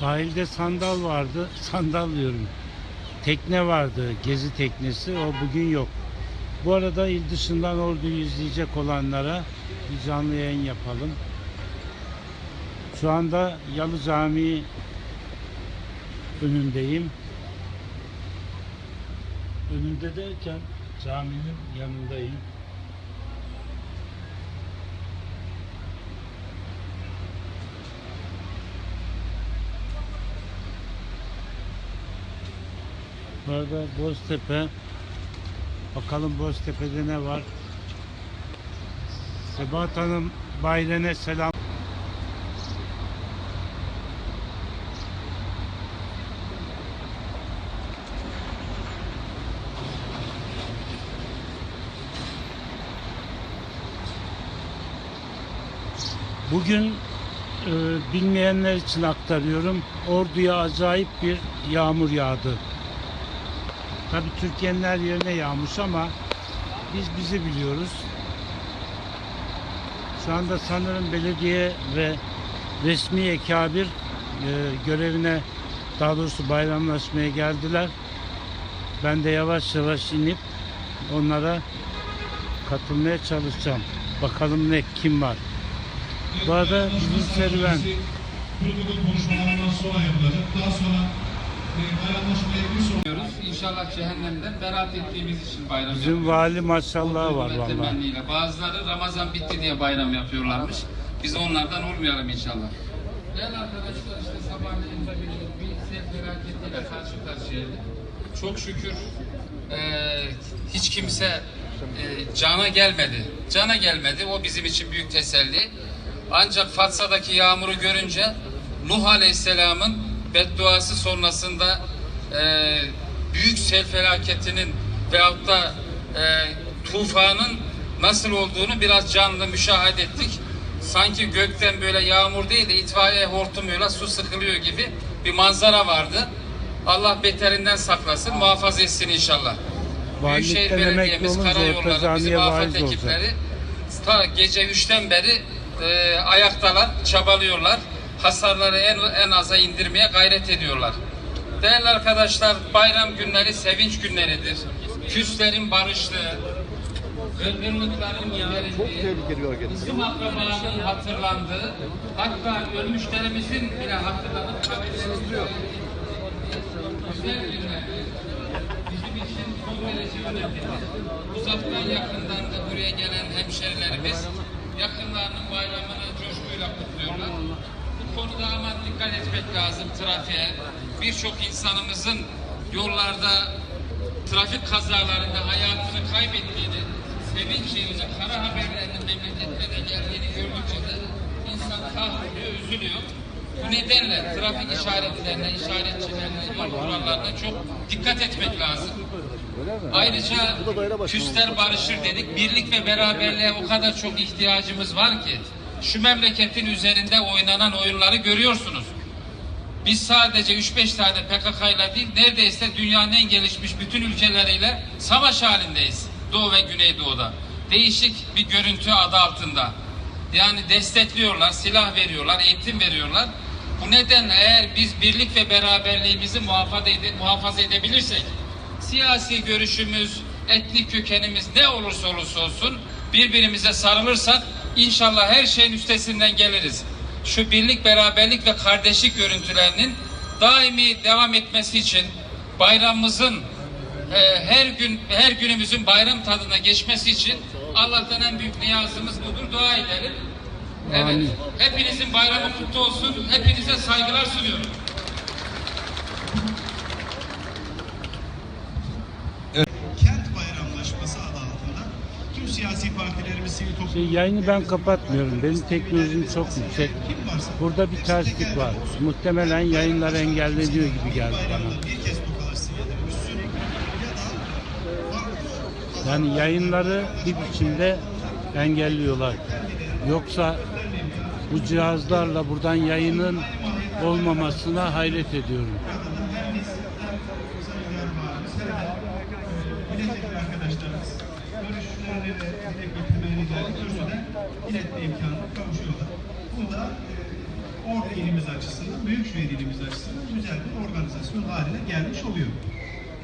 Sahilde sandal vardı. Sandal diyorum. Tekne vardı. Gezi teknesi. O bugün yok. Bu arada il dışından orduyu izleyecek olanlara bir canlı yayın yapalım. Şu anda Yalı Camii önündeyim. Önünde derken caminin yanındayım. Bu arada Boztepe bakalım Boztepe'de ne var? Sebahat Hanım Bayren'e selam. Bugün e, bilmeyenler için aktarıyorum. Orduya acayip bir yağmur yağdı. Tabii Türkiye'nin her yerine yağmış ama biz bizi biliyoruz. Şu anda sanırım belediye ve resmi ekabir e, görevine daha doğrusu bayramlaşmaya geldiler. Ben de yavaş yavaş inip onlara katılmaya çalışacağım. Bakalım ne kim var. Bu arada bizim serüven Kurulun konuşmalarından sonra yapılacak. Daha sonra İnşallah cehennemden beraat ettiğimiz için bayram bizim yapıyoruz. vali maşallah var temenniyle. Bazıları Ramazan bitti diye bayram yapıyorlarmış. Biz onlardan olmayalım inşallah. Değerli arkadaşlar işte sabahleyin bir, felaketiyle karşı karşıyaydık. Çok şükür eee, hiç kimse eee, cana gelmedi. Cana gelmedi. O bizim için büyük teselli. Ancak Fatsa'daki yağmuru görünce Nuh Aleyhisselam'ın bedduası sonrasında eee, büyük sel felaketinin veyahut da eee, tufanın nasıl olduğunu biraz canlı müşahede ettik. Sanki gökten böyle yağmur değil de itfaiye hortumuyla su sıkılıyor gibi bir manzara vardı. Allah beterinden saklasın, muhafaza etsin inşallah. Valilikten Büyükşehir Belediye'miz, karayolları, bizim afet ekipleri ta gece 3'ten beri e, ayaktalar, çabalıyorlar. Hasarları en, en aza indirmeye gayret ediyorlar. Değerli arkadaşlar, bayram günleri sevinç günleridir. Küslerin barıştığı, kırgınlıkların giderildiği, kızım akrabanın hatırlandığı, hatta ölmüşlerimizin bile hatırlanıp güzel günler. Bizim için son derece önemli. Uzaktan yakından da buraya gelen hemşerilerimiz yakınlarının bayramını coşkuyla kutluyorlar. Konuda aman dikkat etmek lazım trafiğe. Birçok insanımızın yollarda trafik kazalarında hayatını kaybettiğini, sevinç yığıcı kara haberlerinin memleketlerine geldiğini gördükçe de insan kahroluyor, üzülüyor. Bu nedenle trafik işaretlerine, işaretçilerine, yol kurallarına çok dikkat etmek lazım. Ayrıca küsler barışır dedik. Birlik ve beraberliğe o kadar çok ihtiyacımız var ki şu memleketin üzerinde oynanan oyunları görüyorsunuz. Biz sadece 3-5 tane PKK ile değil, neredeyse dünyanın en gelişmiş bütün ülkeleriyle savaş halindeyiz. Doğu ve Güneydoğu'da. Değişik bir görüntü adı altında. Yani destekliyorlar, silah veriyorlar, eğitim veriyorlar. Bu nedenle eğer biz birlik ve beraberliğimizi muhafaza, ede- muhafaza edebilirsek, siyasi görüşümüz, etnik kökenimiz ne olursa olursa olsun birbirimize sarılırsak inşallah her şeyin üstesinden geliriz. Şu birlik, beraberlik ve kardeşlik görüntülerinin daimi devam etmesi için bayramımızın e, her gün her günümüzün bayram tadına geçmesi için Allah'tan en büyük niyazımız budur. Dua edelim. Evet. Hepinizin bayramı kutlu olsun. Hepinize saygılar sunuyorum. kent bayramlaşması adı altında tüm siyasi partilerimiz, sivil toplum Şey, yayını ben kapatmıyorum. Benim teknolojim çok yüksek. Burada bir terslik var. Muhtemelen yayınlar engelleniyor gibi geldi bana. Yani yayınları bir biçimde engelliyorlar. Yoksa bu cihazlarla buradan yayının olmamasına hayret ediyorum. milletvekili arkadaşlarımız de dile getirmelerini de kürsüden iletme imkanına kavuşuyorlar. Bunda e, Ordu ilimiz açısından, Büyükşehir ilimiz açısından güzel bir organizasyon haline gelmiş oluyor.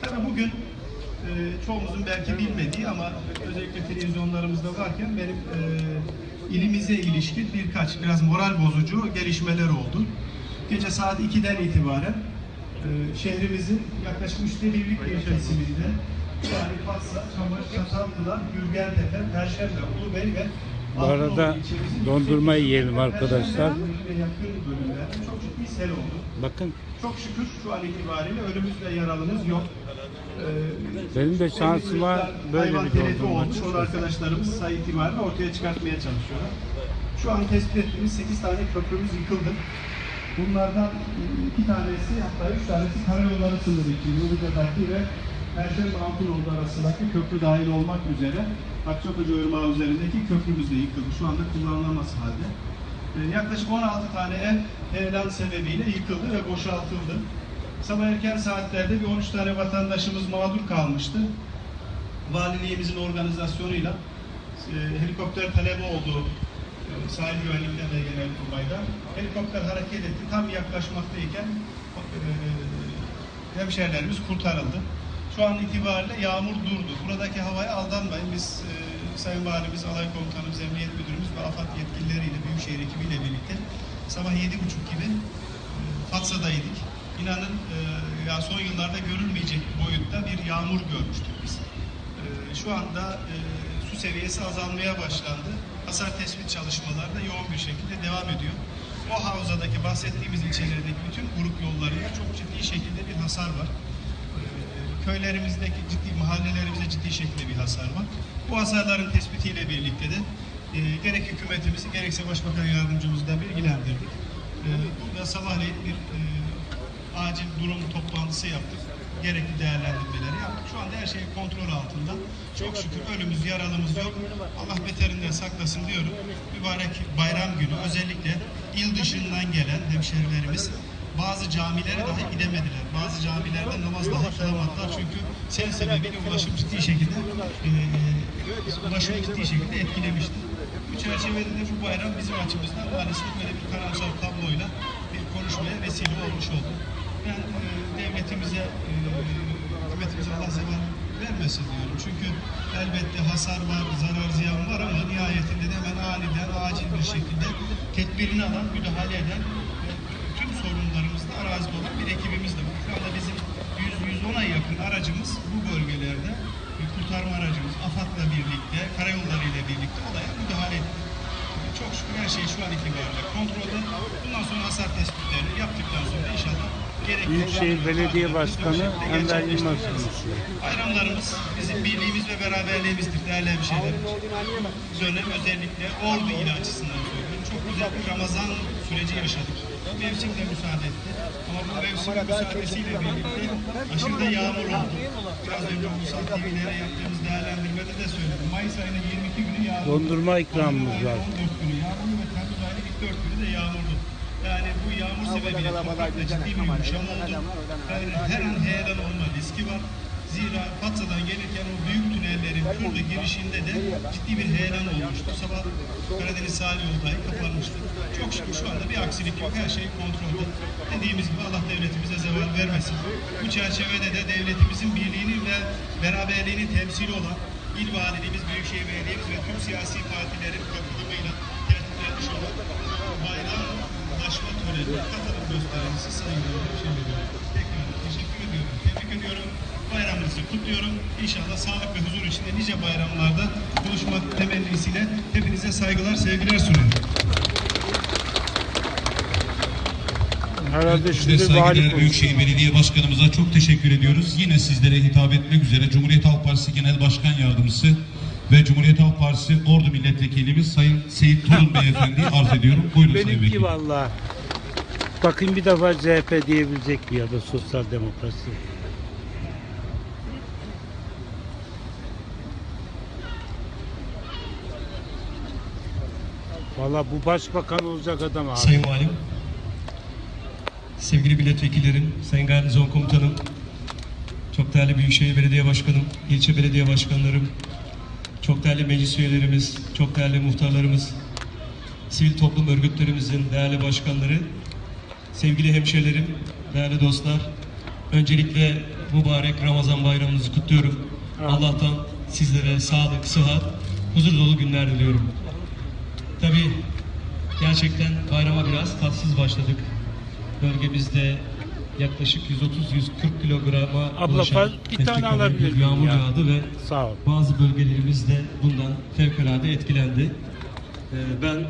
Tabii bugün e, çoğumuzun belki bilmediği ama özellikle televizyonlarımızda varken benim e, ilimize ilişkin birkaç biraz moral bozucu gelişmeler oldu. Gece saat 2'den itibaren e, şehrimizin yaklaşık üçte birlik bir kesiminde yani Fatsa, Çamaşır, Çataldılar, Gürgentepe, Perşembe, Ulubey ve Bu arada dondurma yiyelim arkadaşlar. Çok ciddi sel oldu. Bakın Çok şükür şu an itibariyle ölümümüz ve yaralımız yok. Ee, Benim de şansıma böyle bir dondurma olmuş. Onu arkadaşlarımız sayı itibariyle ortaya çıkartmaya çalışıyorlar. Şu an tespit ettiğimiz 8 tane köprümüz yıkıldı. Bunlardan iki tanesi hatta üç tanesi karayolları sınırı için Yoluca'daki ve Perşembe Altınoğlu arasındaki köprü dahil olmak üzere Akçakoca Irmağı üzerindeki köprümüz de yıkıldı. Şu anda kullanılamaz halde. E, Yaklaşık 16 tane ev heyelan sebebiyle yıkıldı ve boşaltıldı. Sabah erken saatlerde bir 13 tane vatandaşımız mağdur kalmıştı. Valiliğimizin organizasyonuyla e, helikopter talebi oldu e, sahil güvenlikten ve genel kurmayda. Helikopter hareket etti. Tam yaklaşmaktayken e, hemşehrilerimiz kurtarıldı. Şu an itibariyle yağmur durdu. Buradaki havaya aldanmayın. Biz e, Sayın Valimiz, Alay Komutanımız, Emniyet Müdürümüz ve AFAD yetkilileriyle, Büyükşehir ekibiyle birlikte sabah 7.30 gibi e, Fatsa'daydık. İnanın e, ya son yıllarda görülmeyecek boyutta bir yağmur görmüştük biz. E, şu anda e, su seviyesi azalmaya başlandı. Hasar tespit çalışmaları da yoğun bir şekilde devam ediyor. O havzadaki bahsettiğimiz ilçelerdeki bütün grup yollarında çok ciddi şekilde bir hasar var. Köylerimizdeki ciddi mahallelerimizde ciddi şekilde bir hasar var. Bu hasarların tespitiyle birlikte de e, gerek hükümetimizi gerekse Başbakan Yardımcımızı da bilgilendirdik. E, burada sabahleyin bir e, acil durum toplantısı yaptık. Gerekli değerlendirmeleri yaptık. Şu anda her şey kontrol altında. Çok şükür ölümümüz, yaralımız yok. Allah beterinden saklasın diyorum. Mübarek bayram günü özellikle il dışından gelen hemşerilerimiz bazı camilere dahi gidemediler. Bazı camilerde namaz dahi kılamadılar. Çünkü sel sebebiyle ulaşım ciddi şekilde e, ulaşım ciddi şekilde etkilemişti. Bu çerçevede de bu bayram bizim açımızdan maalesef böyle bir karamsar tabloyla bir konuşmaya vesile olmuş oldu. Ben e, devletimize, e, hükümetimize Allah zeval vermesin diyorum. Çünkü elbette hasar var, zarar ziyan var ama nihayetinde de hemen aniden, acil bir şekilde tedbirini alan, müdahale eden arazide olan bir ekibimiz de var. Şu anda bizim 100-110'a yakın aracımız bu bölgelerde kurtarma aracımız AFAD'la birlikte, karayolları ile birlikte olaya müdahale ediyor. Çok şükür her şey şu an itibariyle kontrolde. Bundan sonra hasar tespitlerini yaptıktan sonra inşallah gerekli Büyükşehir Belediye Başkanı Enver Yılmaz. Bayramlarımız bizim birliğimiz ve beraberliğimizdir değerli hemşehrilerim. Bu dönem özellikle Ordu ili açısından söylüyorum. Güzel bir Ramazan süreci yaşadık. Mevsim de müsaade etti. Ama bu mevsimin müsaadesiyle birlikte aşırı da yağmur oldu. Biraz önce Ulusal TV'lere yaptığımız değerlendirmede de söyledim. Mayıs ayının 22 günü yağmurlu. Dondurma ikramımız var. ayının 14 günü yağmurlu ve Temmuz ayının ilk 4 günü de yağmurlu. Yani bu yağmur sebebiyle toprakta ciddi bir yumuşama oldu. Yani her an heyelan olma riski var. Zira Fatsa'dan gelirken o büyük tünellerin Kürlü girişinde de ciddi bir heyelan olmuştu. Sabah Karadeniz sahil yolu dahi kapanmıştı. Çok şükür şu anda bir aksilik yok. Her şey kontrolde. Dediğimiz gibi Allah devletimize zeval vermesin. Bu çerçevede de devletimizin birliğini ve beraberliğini temsil olan İl Valiliğimiz, Büyükşehir Belediye'miz ve tüm siyasi partilerin katılımıyla tertiplenmiş olan bayramlaşma töreni katılım gösterisi sayılıyor. Şimdi tekrar teşekkür ediyorum. Tebrik ediyorum. Bayramınızı kutluyorum. İnşallah sağlık ve huzur içinde nice bayramlarda buluşmak temennisiyle hepinize saygılar, sevgiler sunuyorum. Herhalde Ve şimdi saygıdeğer. Büyükşehir Belediye Başkanımıza çok teşekkür ediyoruz. Yine sizlere hitap etmek üzere Cumhuriyet Halk Partisi Genel Başkan Yardımcısı ve Cumhuriyet Halk Partisi Ordu Milletvekilimiz Sayın Seyit Torun Beyefendi'yi arz ediyorum. Buyurun Sayın Benimki Vekilim. valla. Bakın bir defa CHP diyebilecek mi ya da sosyal demokrasi. Valla bu başbakan olacak adam abi. Sayın Valim, sevgili milletvekillerim, Sayın Garnizon Komutanım, çok değerli Büyükşehir Belediye Başkanım, ilçe belediye başkanlarım, çok değerli meclis üyelerimiz, çok değerli muhtarlarımız, sivil toplum örgütlerimizin değerli başkanları, sevgili hemşehrilerim, değerli dostlar. Öncelikle mübarek Ramazan bayramınızı kutluyorum. Allah'tan sizlere sağlık, sıhhat, huzur dolu günler diliyorum. Tabii gerçekten bayrama biraz tatsız başladık. Bölgemizde yaklaşık 130-140 kilograma Abla, ulaşan bir tane alabilir miyim yağmur ya? yağdı ve Sağ ol. bazı bölgelerimiz de bundan fevkalade etkilendi. Ee, Ben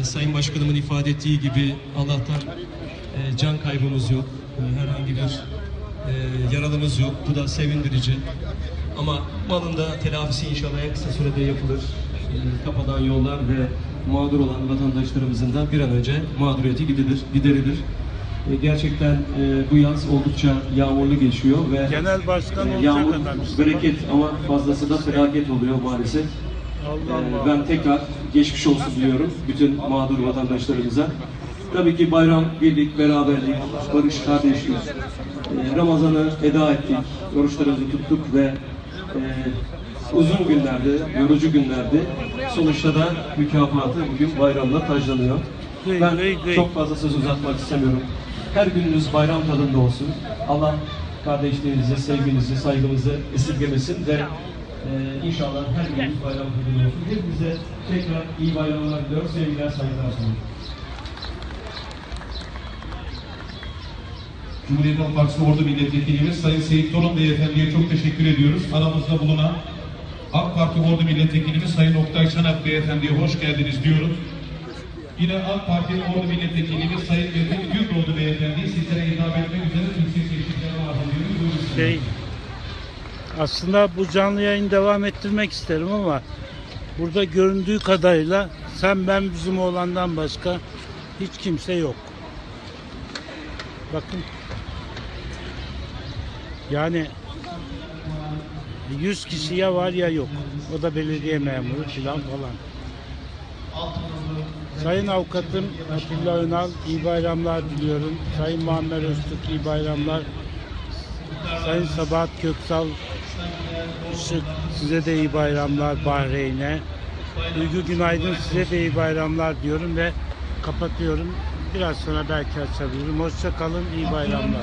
e, Sayın Başkanımın ifade ettiği gibi Allah'tan e, can kaybımız yok. E, Herhangi bir e, yaralımız yok. Bu da sevindirici. Ama malın da telafisi inşallah en kısa sürede yapılır. E, Kapanan yollar ve mağdur olan vatandaşlarımızın da bir an önce mağduriyeti gidilir, giderilir. E, Gerçekten e, bu yaz oldukça yağmurlu geçiyor ve Genel başkan e, olacak yağmur adam işte. bereket ama fazlası da felaket oluyor maalesef. Allah Ee, Allah. Ben tekrar geçmiş olsun diliyorum bütün mağdur vatandaşlarımıza. Tabii ki bayram, birlik, beraberlik, barış, kardeşlik. Ee, Ramazan'ı eda ettik, oruçlarımızı tuttuk ve e, uzun günlerde, yorucu günlerde sonuçta da mükafatı bugün bayramla taclanıyor. Ben çok fazla söz uzatmak istemiyorum. Her gününüz bayram tadında olsun. Allah kardeşliğinizi, sevginizi, saygımızı esirgemesin ve e, inşallah her gününüz bayram tadında olsun. Hepinize tekrar iyi bayramlar diliyorum. Sevgiler, saygılar sunuyorum. Cumhuriyet Halk Partisi Ordu Milletvekilimiz Sayın Seyit Torun Beyefendi'ye çok teşekkür ediyoruz. Aramızda bulunan AK Parti Ordu Milletvekilimiz Sayın Oktay Çanak Beyefendi'ye hoş geldiniz diyoruz. Yine AK Parti Ordu Milletvekilimiz Sayın Metin Güldoğdu Beyefendi sizlere hitap etmek üzere Türkiye seçimlerine. Şey, aslında bu canlı yayın devam ettirmek isterim ama burada göründüğü kadarıyla sen ben bizim oğlandan başka hiç kimse yok. Bakın. Yani 100 kişi ya var ya yok. O da belediye memuru filan falan. Sayın Avukatım Atilla Önal iyi bayramlar diliyorum. Sayın Muammer Öztürk iyi bayramlar. Sayın Sabahat Köksal size de iyi bayramlar Bahreyn'e. Duygu Günaydın size de iyi bayramlar diyorum ve kapatıyorum. Biraz sonra belki açabilirim. Hoşça kalın, iyi bayramlar.